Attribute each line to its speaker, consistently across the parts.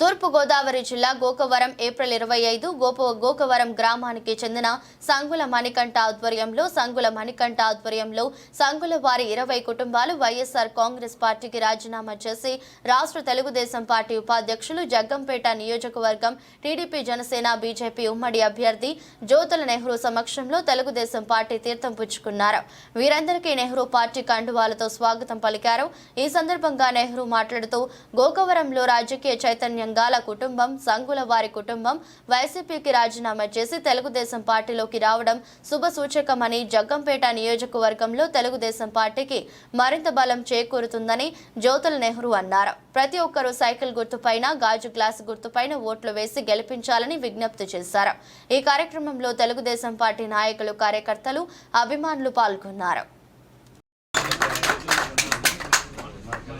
Speaker 1: తూర్పుగోదావరి జిల్లా గోకవరం ఏప్రిల్ ఇరవై ఐదు గోప గోకవరం గ్రామానికి చెందిన సంగుల మణికంఠ ఆధ్వర్యంలో సంగుల మణికంఠ ఆధ్వర్యంలో సంగుల వారి ఇరవై కుటుంబాలు వైఎస్ఆర్ కాంగ్రెస్ పార్టీకి రాజీనామా చేసి రాష్ట్ర తెలుగుదేశం పార్టీ ఉపాధ్యక్షులు జగ్గంపేట నియోజకవర్గం టీడీపీ జనసేన బీజేపీ ఉమ్మడి అభ్యర్థి జ్యోతుల నెహ్రూ సమక్షంలో తెలుగుదేశం పార్టీ తీర్థం పుచ్చుకున్నారు. వీరందరికీ నెహ్రూ పార్టీ కండువాలతో స్వాగతం పలికారు. ఈ సందర్భంగా నెహ్రూ మాట్లాడుతూ గోకవరంలో రాజకీయ చైతన్యం గాల కుటుంబం సంగుల వారి కుటుంబం వైసీపీకి రాజీనామా చేసి తెలుగుదేశం పార్టీలోకి రావడం శుభ సూచకమని జగ్గంపేట నియోజకవర్గంలో తెలుగుదేశం పార్టీకి మరింత బలం చేకూరుతుందని జ్యోతుల నెహ్రూ అన్నారు. ప్రతి ఒక్కరూ సైకిల్ గుర్తుపైన గాజు గ్లాసు గుర్తుపైన ఓట్లు వేసి గెలిపించాలని విజ్ఞప్తి చేశారు. ఈ కార్యక్రమంలో తెలుగుదేశం పార్టీ నాయకులు కార్యకర్తలు అభిమానులు పాల్గొన్నారు.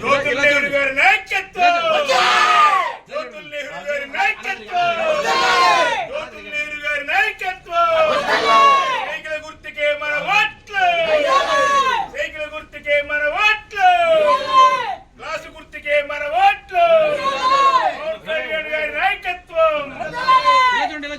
Speaker 2: జ్యోతుల్ నెహ్రూ గారి నాయకత్వం జ్యోతుల్ నెహ్రూ గారి నాయకత్వం జ్యోతుల్ నెహ్రూ గారి నాయకత్వం సైకిల్ గుర్తుకే మన ఓట్లు సైకిల్ గుర్తుకే మన ఓట్లు గ్లాసు గుర్తుకే మన ఓట్లు పవన్ కళ్యాణ్ గారి నాయకత్వం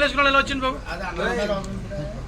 Speaker 3: వేసుకోవాలి ఎలా వచ్చింది బాబు?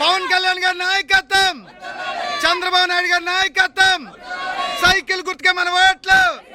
Speaker 4: పవన్ కళ్యాణ్ గారి నాయకత్వం. చంద్రబాబు నాయుడు గారి నాయకత్వం. సైకిల్ గుర్తుకే మన ఓట్లు. మన ఓట్లు